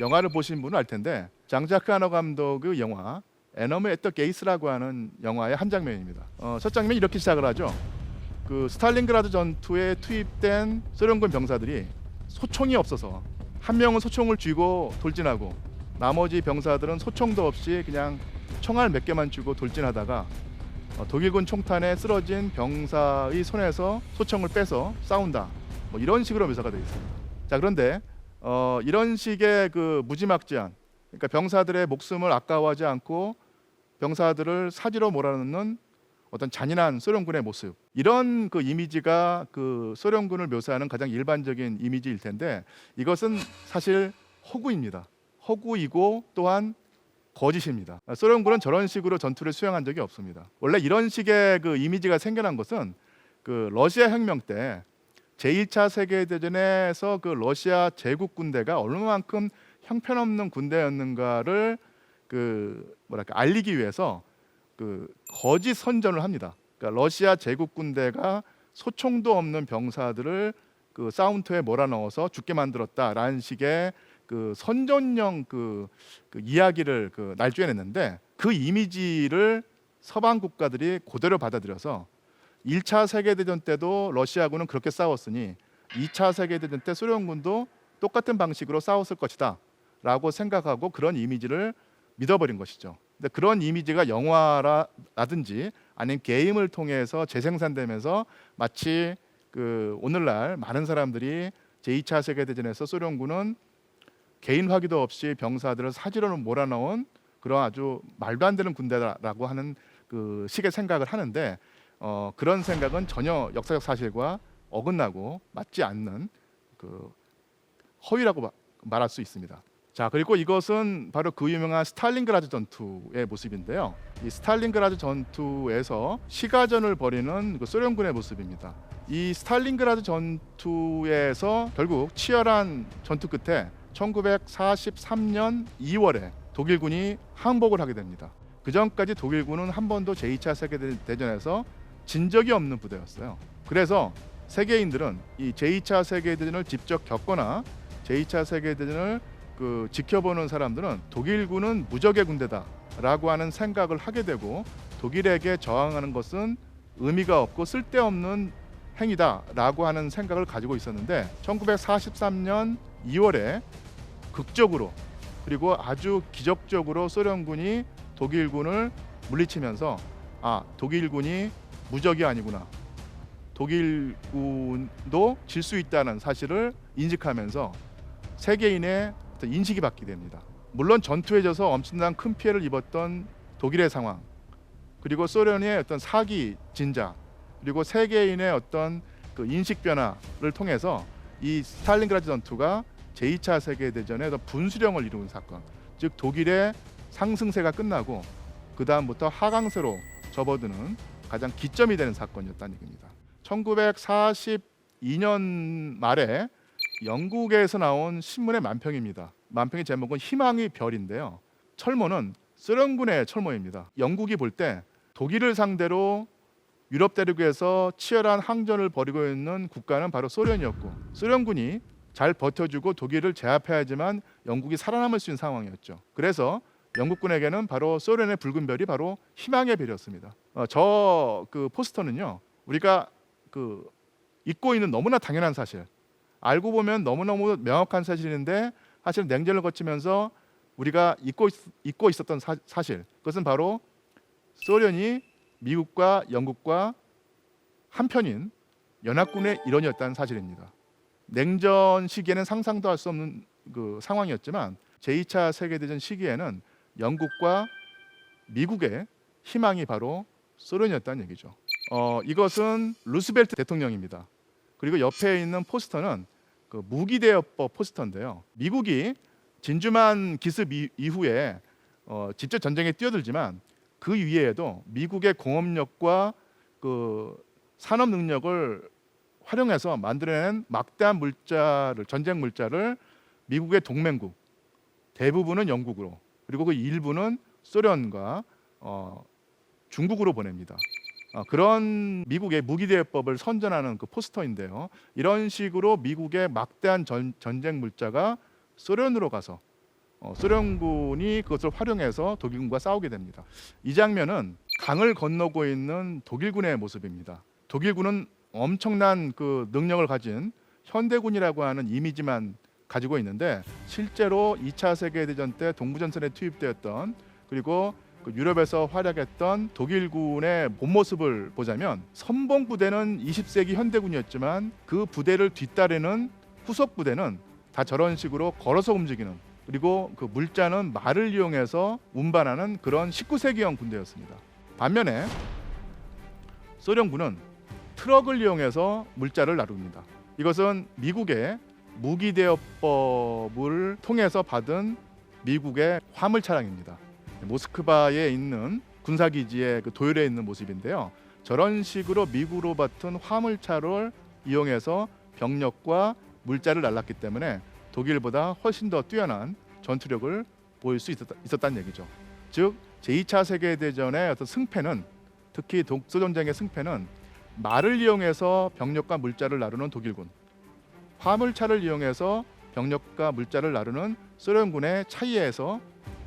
영화를 보신 분은 알 텐데 장자크 하너 감독의 영화 에너미 앳더 게이스라고 하는 영화의 한 장면입니다. 어, 첫 장면이 이렇게 시작을 하죠. 그 스탈린그라드 전투에 투입된 소련군 병사들이 소총이 없어서 한 명은 소총을 쥐고 돌진하고 나머지 병사들은 소총도 없이 그냥 총알 몇 개만 쥐고 돌진하다가 어, 독일군 총탄에 쓰러진 병사의 손에서 소총을 빼서 싸운다. 뭐 이런 식으로 묘사가 되어 있습니다. 자 그런데 어, 이런 식의 그 무지막지한 그러니까 병사들의 목숨을 아까워하지 않고 병사들을 사지로 몰아넣는 어떤 잔인한 소련군의 모습 이런 그 이미지가 그 소련군을 묘사하는 가장 일반적인 이미지일 텐데 이것은 사실 허구입니다. 허구이고 또한 거짓입니다. 소련군은 저런 식으로 전투를 수행한 적이 없습니다. 원래 이런 식의 그 이미지가 생겨난 것은 그 러시아 혁명 때 제1차 세계 대전에서 그 러시아 제국 군대가 얼마만큼 형편없는 군대였는가를 그 뭐랄까 알리기 위해서 그 거짓 선전을 합니다. 그러니까 러시아 제국 군대가 소총도 없는 병사들을 그 사운터에 몰아넣어서 죽게 만들었다라는 식의 그 선전용 그, 그 이야기를 그 날조해냈는데 그 이미지를 서방 국가들이 그대로 받아들여서 1차 세계 대전 때도 러시아군은 그렇게 싸웠으니 2차 세계 대전 때 소련군도 똑같은 방식으로 싸웠을 것이다 라고 생각하고 그런 이미지를 믿어버린 것이죠. 근데 그런 이미지가 영화라든지 아니면 게임을 통해서 재생산되면서 마치 그 오늘날 많은 사람들이 제2차 세계 대전에서 소련군은 개인 화기도 없이 병사들을 사지로 몰아넣은 그런 아주 말도 안 되는 군대라고 하는 그 식의 생각을 하는데 어, 그런 생각은 전혀 역사적 사실과 어긋나고 맞지 않는 그 허위라고 마- 말할 수 있습니다. 자 그리고 이것은 바로 그 유명한 스탈린그라드 전투의 모습인데요. 이 스탈린그라드 전투에서 시가전을 벌이는 그 소련군의 모습입니다. 이 스탈린그라드 전투에서 결국 치열한 전투 끝에 1943년 2월에 독일군이 항복을 하게 됩니다. 그 전까지 독일군은 한 번도 제2차 세계 대전에서 진 적이 없는 부대였어요. 그래서 세계인들은 이 제2차 세계 대전을 직접 겪거나 제2차 세계 대전을 그 지켜보는 사람들은 독일군은 무적의 군대다라고 하는 생각을 하게 되고 독일에게 저항하는 것은 의미가 없고 쓸데없는 행위다라고 하는 생각을 가지고 있었는데 1943년 2월에 극적으로 그리고 아주 기적적으로 소련군이 독일군을 물리치면서 아 독일군이 무적이 아니구나 독일군도 질 수 있다는 사실을 인식하면서 세계인의 인식이 바뀌게 됩니다. 물론 전투에 져서 엄청난 큰 피해를 입었던 독일의 상황 그리고 소련의 어떤 사기 진자 그리고 세계인의 어떤 그 인식 변화를 통해서 이 스탈린그라드 전투가 제2차 세계 대전의 어떤 분수령을 이룬 사건 즉 독일의 상승세가 끝나고 그 다음부터 하강세로 접어드는 가장 기점이 되는 사건이었다는 얘기입니다. 1942년 말에 영국에서 나온 신문의 만평입니다. 만평의 제목은 희망의 별인데요. 철모는 소련군의 철모입니다. 영국이 볼 때 독일을 상대로 유럽 대륙에서 치열한 항전을 벌이고 있는 국가는 바로 소련이었고 소련군이 잘 버텨주고 독일을 제압해야지만 영국이 살아남을 수 있는 상황이었죠. 그래서 영국군에게는 바로 소련의 붉은 별이 바로 희망의 별이었습니다. 어, 저그 포스터는요 우리가 그 잊고 있는 너무나 당연한 사실, 알고 보면 너무너무 명확한 사실인데 사실 냉전을 거치면서 우리가 잊고, 있, 있었던 사, 사실 그것은 바로 소련이 미국과 영국과 한편인 연합군의 일원이었다는 사실입니다. 냉전 시기에는 상상도 할 수 없는 그 상황이었지만 제2차 세계대전 시기에는 영국과 미국의 희망이 바로 소련이었다는 얘기죠. 어, 이것은 루스벨트 대통령입니다. 그리고 옆에 있는 포스터는 그 무기대여법 포스터인데요. 미국이 진주만 기습 이- 이후에 어, 직접 전쟁에 뛰어들지만 그 위에에도 미국의 공업력과 그 산업 능력을 활용해서 만들어낸 막대한 물자를 전쟁 물자를 미국의 동맹국 대부분은 영국으로 그리고 그 일부는 소련과 어, 중국으로 보냅니다. 어, 그런 미국의 무기대여법을 선전하는 그 포스터인데요. 이런 식으로 미국의 막대한 전, 전쟁 물자가 소련으로 가서 어, 소련군이 그것을 활용해서 독일군과 싸우게 됩니다. 이 장면은 강을 건너고 있는 독일군의 모습입니다. 독일군은 엄청난 그 능력을 가진 현대군이라고 하는 이미지만 가지고 있는데 실제로 2차 세계 대전 때 동부전선에 투입되었던 그리고 그 유럽에서 활약했던 독일군의 본 모습을 보자면 선봉 부대는 20세기 현대군이었지만 그 부대를 뒤따르는 후속 부대는 다 저런 식으로 걸어서 움직이는 그리고 그 물자는 말을 이용해서 운반하는 그런 19세기형 군대였습니다. 반면에 소련군은 트럭을 이용해서 물자를 나릅니다. 이것은 미국의 무기 대여법을 통해서 받은 미국의 화물 차량입니다. 모스크바에 있는 군사기지의 그 도열에 있는 모습인데요. 저런 식으로 미국으로 받은 화물차를 이용해서 병력과 물자를 날랐기 때문에 독일보다 훨씬 더 뛰어난 전투력을 보일 수 있었다, 있었다는 얘기죠. 즉 제2차 세계 대전의 어떤 승패는 특히 독소 전쟁의 승패는 말을 이용해서 병력과 물자를 나르는 독일군, 화물차를 이용해서 병력과 물자를 나르는 소련군의 차이에서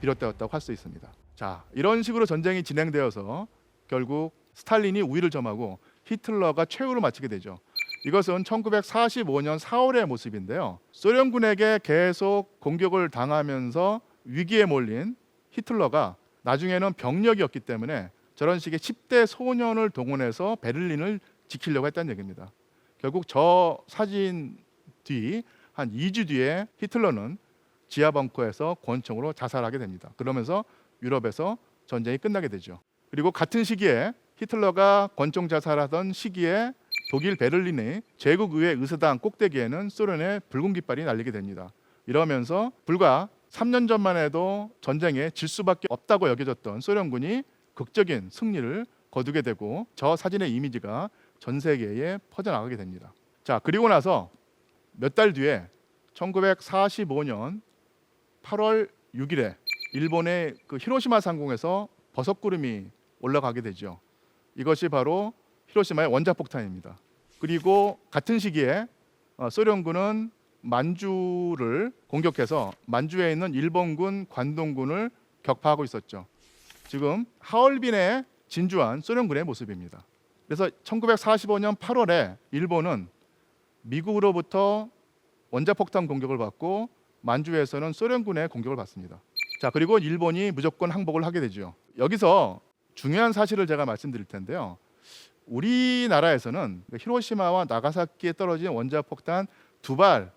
비롯되었다고 할 수 있습니다. 자, 이런 식으로 전쟁이 진행되어서 결국 스탈린이 우위를 점하고 히틀러가 최후를 마치게 되죠. 이것은 1945년 4월의 모습인데요. 소련군에게 계속 공격을 당하면서 위기에 몰린 히틀러가 나중에는 병력이 없기 때문에 저런 식의 10대 소년을 동원해서 베를린을 지키려고 했다는 얘기입니다. 결국 저 사진 뒤 한 2주 뒤에 히틀러는 지하 벙커에서 권총으로 자살하게 됩니다. 그러면서 유럽에서 전쟁이 끝나게 되죠. 그리고 같은 시기에 히틀러가 권총 자살하던 시기에 독일 베를린의 제국의회 의사당 꼭대기에는 소련의 붉은 깃발이 날리게 됩니다. 이러면서 불과 3년 전만 해도 전쟁에 질 수밖에 없다고 여겨졌던 소련군이 극적인 승리를 거두게 되고 저 사진의 이미지가 전 세계에 퍼져나가게 됩니다. 자, 그리고 나서 몇 달 뒤에 1945년 8월 6일에 일본의 그 히로시마 상공에서 버섯구름이 올라가게 되죠. 이것이 바로 히로시마의 원자폭탄입니다. 그리고 같은 시기에 어, 소련군은 만주를 공격해서 만주에 있는 일본군 관동군을 격파하고 있었죠. 지금 하얼빈에 진주한 소련군의 모습입니다. 그래서 1945년 8월에 일본은 미국으로부터 원자폭탄 공격을 받고 만주에서는 소련군의 공격을 받습니다. 자 그리고 일본이 무조건 항복을 하게 되죠. 여기서 중요한 사실을 제가 말씀드릴 텐데요. 우리나라에서는 히로시마와 나가사키에 떨어진 원자폭탄 두 발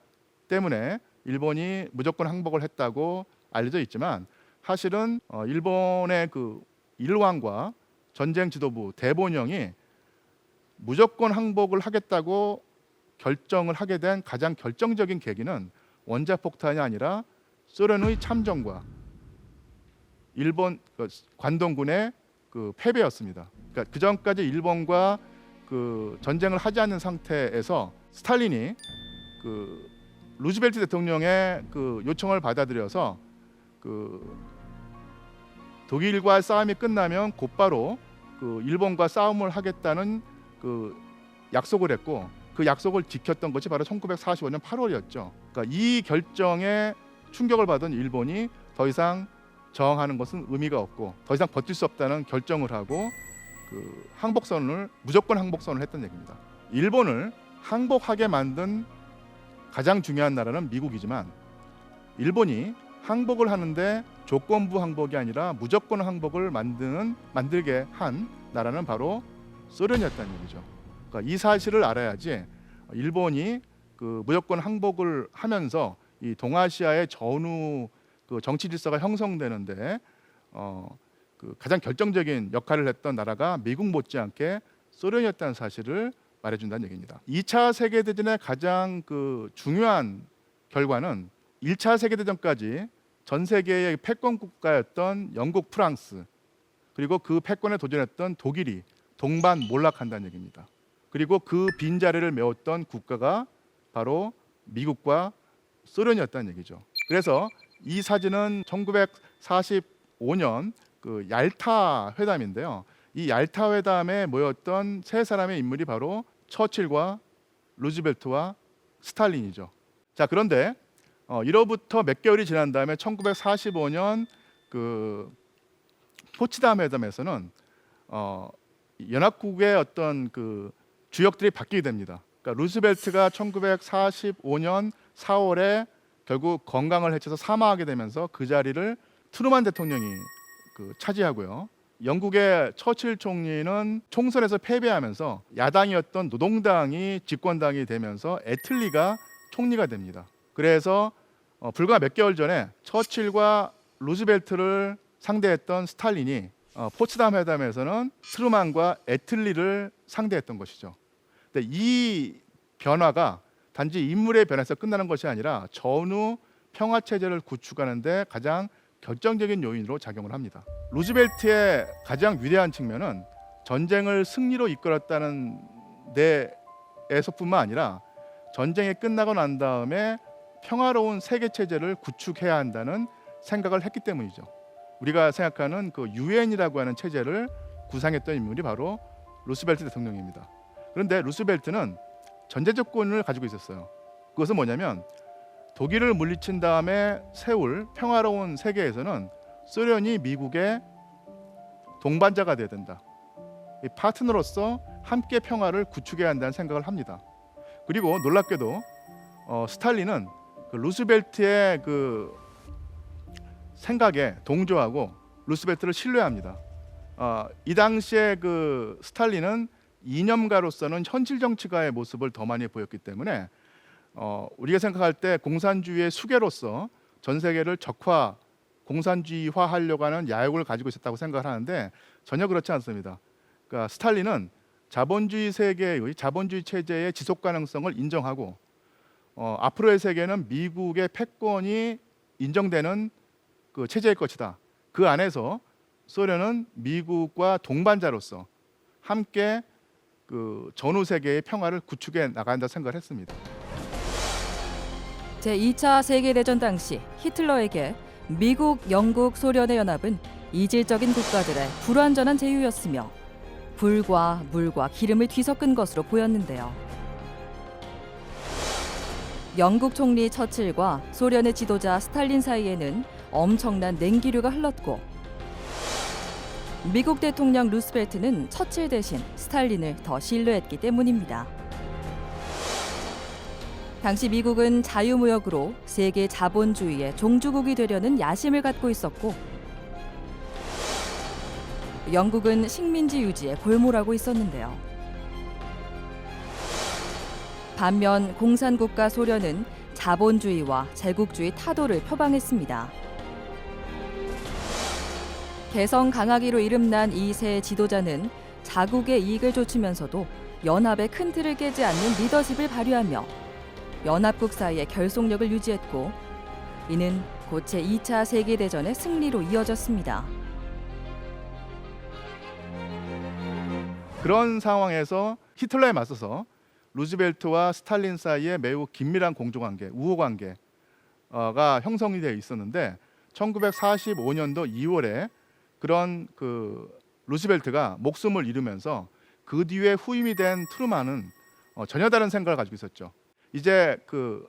때문에 일본이 무조건 항복을 했다고 알려져 있지만 사실은 어, 일본의 그 일왕과 전쟁 지도부 대본령이 무조건 항복을 하겠다고 결정을 하게 된 가장 결정적인 계기는 원자 폭탄이 아니라 소련의 참전과 일본 그 관동군의 그 패배였습니다. 그러니까 그 전까지 일본과 그 전쟁을 하지 않는 상태에서 스탈린이 그 루즈벨트 대통령의 그 요청을 받아들여서 그 독일과 싸움이 끝나면 곧바로 그 일본과 싸움을 하겠다는 그 약속을 했고 그 약속을 지켰던 것이 바로 1945년 8월이었죠. 그러니까 이 결정에 충격을 받은 일본이 더 이상 저항하는 것은 의미가 없고 더 이상 버틸 수 없다는 결정을 하고 그 항복선을 무조건 항복선을 했던 얘기입니다. 일본을 항복하게 만든 가장 중요한 나라는 미국이지만 일본이 항복을 하는데 조건부 항복이 아니라 무조건 항복을 만드는 만들게 한 나라는 바로 소련이었다는 얘기죠. 그러니까 이 사실을 알아야지 일본이 그 무조건 항복을 하면서 이 동아시아의 전후 그 정치 질서가 형성되는데 어, 그 가장 결정적인 역할을 했던 나라가 미국 못지않게 소련이었다는 사실을 말해준다는 얘기입니다. 2차 세계 대전의 가장 그 중요한 결과는 1차 세계 대전까지 전 세계의 패권 국가였던 영국, 프랑스 그리고 그 패권에 도전했던 독일이 동반 몰락한다는 얘기입니다. 그리고 그 빈자리를 메웠던 국가가 바로 미국과 소련이었다는 얘기죠. 그래서 이 사진은 1945년 그 얄타 회담인데요. 이 얄타 회담에 모였던 세 사람의 인물이 바로 처칠과 루즈벨트와 스탈린이죠. 자 그런데 어, 1호부터 몇 개월이 지난 다음에 1945년 그 포츠담 회담에서는 어, 연합국의 어떤 그 주역들이 바뀌게 됩니다. 그러니까 루스벨트가 1945년 4월에 결국 건강을 해쳐서 사망하게 되면서 그 자리를 트루만 대통령이 그 차지하고요. 영국의 처칠 총리는 총선에서 패배하면서 야당이었던 노동당이 집권당이 되면서 애틀리가 총리가 됩니다. 그래서 어, 불과 몇 개월 전에 처칠과 루즈벨트를 상대했던 스탈린이 어, 포츠담 회담에서는 트루만과 애틀리를 상대했던 것이죠. 근데 이 변화가 단지 인물의 변화에서 끝나는 것이 아니라 전후 평화 체제를 구축하는데 가장 결정적인 요인으로 작용을 합니다. 루즈벨트의 가장 위대한 측면은 전쟁을 승리로 이끌었다는 데에서뿐만 아니라 전쟁이 끝나고 난 다음에 평화로운 세계 체제를 구축해야 한다는 생각을 했기 때문이죠. 우리가 생각하는 그 유엔이라고 하는 체제를 구상했던 인물이 바로 루스벨트 대통령입니다. 그런데 루스벨트는 전제 조건을 가지고 있었어요. 그것은 뭐냐면 독일을 물리친 다음에 세울 평화로운 세계에서는 소련이 미국의 동반자가 돼야 된다. 이 파트너로서 함께 평화를 구축해야 한다는 생각을 합니다. 그리고 놀랍게도 어, 스탈린은 그 루스벨트의 그 생각에 동조하고 루스벨트를 신뢰합니다. 어, 이 당시에 그 스탈린은 이념가로서는 현실 정치가의 모습을 더 많이 보였기 때문에 어, 우리가 생각할 때 공산주의의 수계로서 전 세계를 적화 공산주의화 하려고 하는 야욕을 가지고 있었다고 생각을 하는데 전혀 그렇지 않습니다. 그러니까 스탈린은 자본주의 세계의 자본주의 체제의 지속 가능성을 인정하고 어, 앞으로의 세계는 미국의 패권이 인정되는 그 체제일 것이다. 그 안에서 소련은 미국과 동반자로서 함께 그 전후 세계의 평화를 구축해 나간다 생각을 했습니다. 제2차 세계대전 당시 히틀러에게 미국, 영국, 소련의 연합은 이질적인 국가들의 불완전한 제휴였으며 불과 물과 기름을 뒤섞은 것으로 보였는데요. 영국 총리 처칠과 소련의 지도자 스탈린 사이에는 엄청난 냉기류가 흘렀고 미국 대통령 루스벨트는 처칠 대신 스탈린을 더 신뢰했기 때문입니다. 당시 미국은 자유무역으로 세계 자본주의의 종주국이 되려는 야심을 갖고 있었고 영국은 식민지 유지에 골몰하고 있었는데요. 반면 공산국가 소련은 자본주의와 제국주의 타도를 표방했습니다. 개성 강하기로 이름난 이 세 지도자는 자국의 이익을 좇으면서도 연합의 큰 틀을 깨지 않는 리더십을 발휘하며 연합국 사이의 결속력을 유지했고 이는 곧 제2차 세계대전의 승리로 이어졌습니다. 그런 상황에서 히틀러에 맞서서 루즈벨트와 스탈린 사이에 매우 긴밀한 공조관계, 우호관계가 형성이 되어 있었는데 1945년도 2월에 그런 그 루즈벨트가 목숨을 잃으면서 그 뒤에 후임이 된 트루만은 어, 전혀 다른 생각을 가지고 있었죠. 이제 그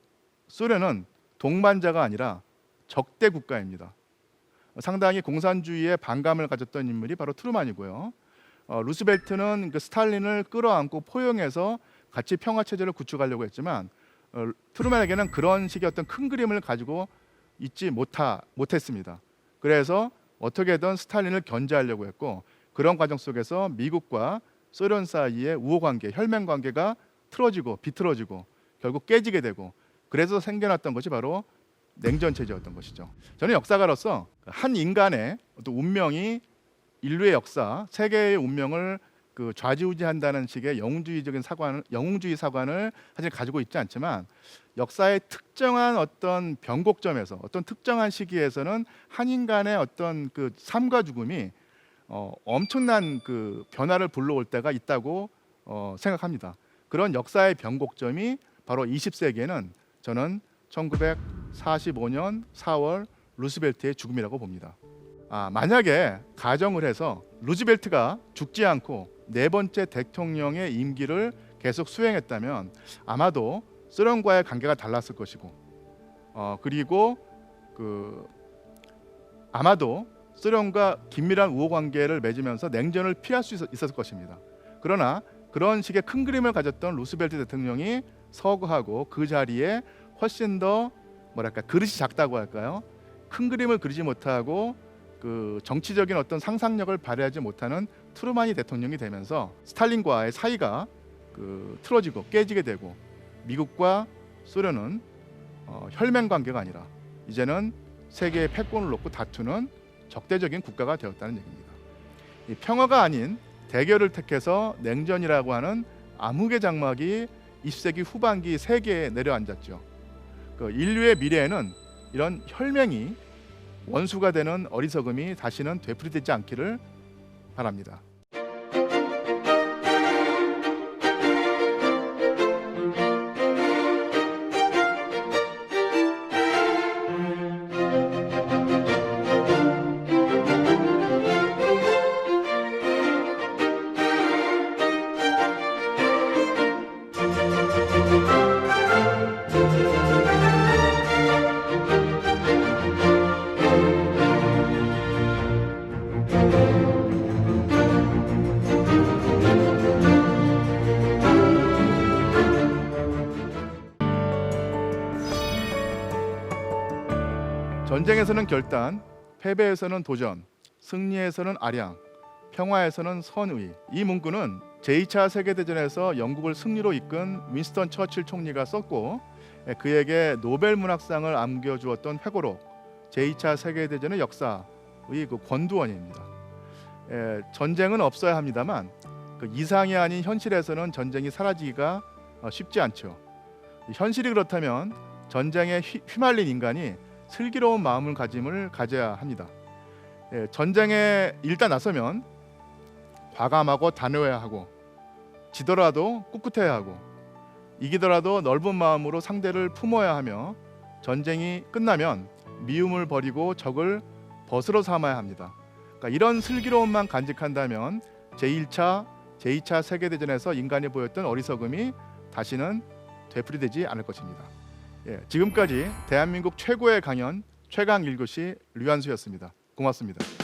소련은 동반자가 아니라 적대 국가입니다. 상당히 공산주의에 반감을 가졌던 인물이 바로 트루만이고요. 어, 루스벨트는 그 스탈린을 끌어안고 포용해서 같이 평화 체제를 구축하려고 했지만 어, 트루만에게는 그런 식의 어떤 큰 그림을 가지고 있지 못하, 못했습니다. 그래서 어떻게든 스탈린을 견제하려고 했고 그런 과정 속에서 미국과 소련 사이의 우호 관계, 혈맹 관계가 틀어지고 비틀어지고 결국 깨지게 되고 그래서 생겨났던 것이 바로 냉전 체제였던 것이죠. 저는 역사가로서 한 인간의 어떤 운명이 인류의 역사, 세계의 운명을 그 좌지우지한다는 식의 영웅주의적인 사관, 영웅주의 사관을 사실 가지고 있지 않지만 역사의 특정한 어떤 변곡점에서 어떤 특정한 시기에서는 한 인간의 어떤 그 삶과 죽음이 어, 엄청난 그 변화를 불러올 때가 있다고 어, 생각합니다. 그런 역사의 변곡점이 바로 20세기에는 저는 1945년 4월 루스벨트의 죽음이라고 봅니다. 아, 만약에 가정을 해서 루즈벨트가 죽지 않고 네 번째 대통령의 임기를 계속 수행했다면 아마도 소련과의 관계가 달랐을 것이고 어, 그리고 그 아마도 소련과 긴밀한 우호 관계를 맺으면서 냉전을 피할 수 있었, 있었을 것입니다. 그러나 그런 식의 큰 그림을 가졌던 루스벨트 대통령이 서거하고 그 자리에 훨씬 더 뭐랄까 그릇이 작다고 할까요? 큰 그림을 그리지 못하고 그 정치적인 어떤 상상력을 발휘하지 못하는 트루만이 대통령이 되면서 스탈린과의 사이가 그 틀어지고 깨지게 되고 미국과 소련은 어, 혈맹 관계가 아니라 이제는 세계의 패권을 놓고 다투는 적대적인 국가가 되었다는 얘기입니다. 이 평화가 아닌 대결을 택해서 냉전이라고 하는 암흑의 장막이 20세기 후반기 세계에 내려앉았죠. 그 인류의 미래에는 이런 혈맹이 원수가 되는 어리석음이 다시는 되풀이되지 않기를 바랍니다. 전쟁에서는 결단, 패배에서는 도전, 승리에서는 아량, 평화에서는 선의. 이 문구는 제2차 세계대전에서 영국을 승리로 이끈 윈스턴 처칠 총리가 썼고 예, 그에게 노벨 문학상을 안겨주었던 회고록 제2차 세계대전의 역사의 그 권두원입니다. 예, 전쟁은 없어야 합니다만 그 이상이 아닌 현실에서는 전쟁이 사라지기가 어, 쉽지 않죠. 현실이 그렇다면 전쟁에 휘, 휘말린 인간이 슬기로운 마음을 가짐을 가져야 합니다. 예, 전쟁에 일단 나서면 과감하고 단호해야 하고 지더라도 꿋꿋해야 하고 이기더라도 넓은 마음으로 상대를 품어야 하며 전쟁이 끝나면 미움을 버리고 적을 벗으로 삼아야 합니다. 그러니까 이런 슬기로움만 간직한다면 제1차, 제2차 세계대전에서 인간이 보였던 어리석음이 다시는 되풀이되지 않을 것입니다. 예, 지금까지 대한민국 최고의 강연 최강 일교시 류한수였습니다. 고맙습니다.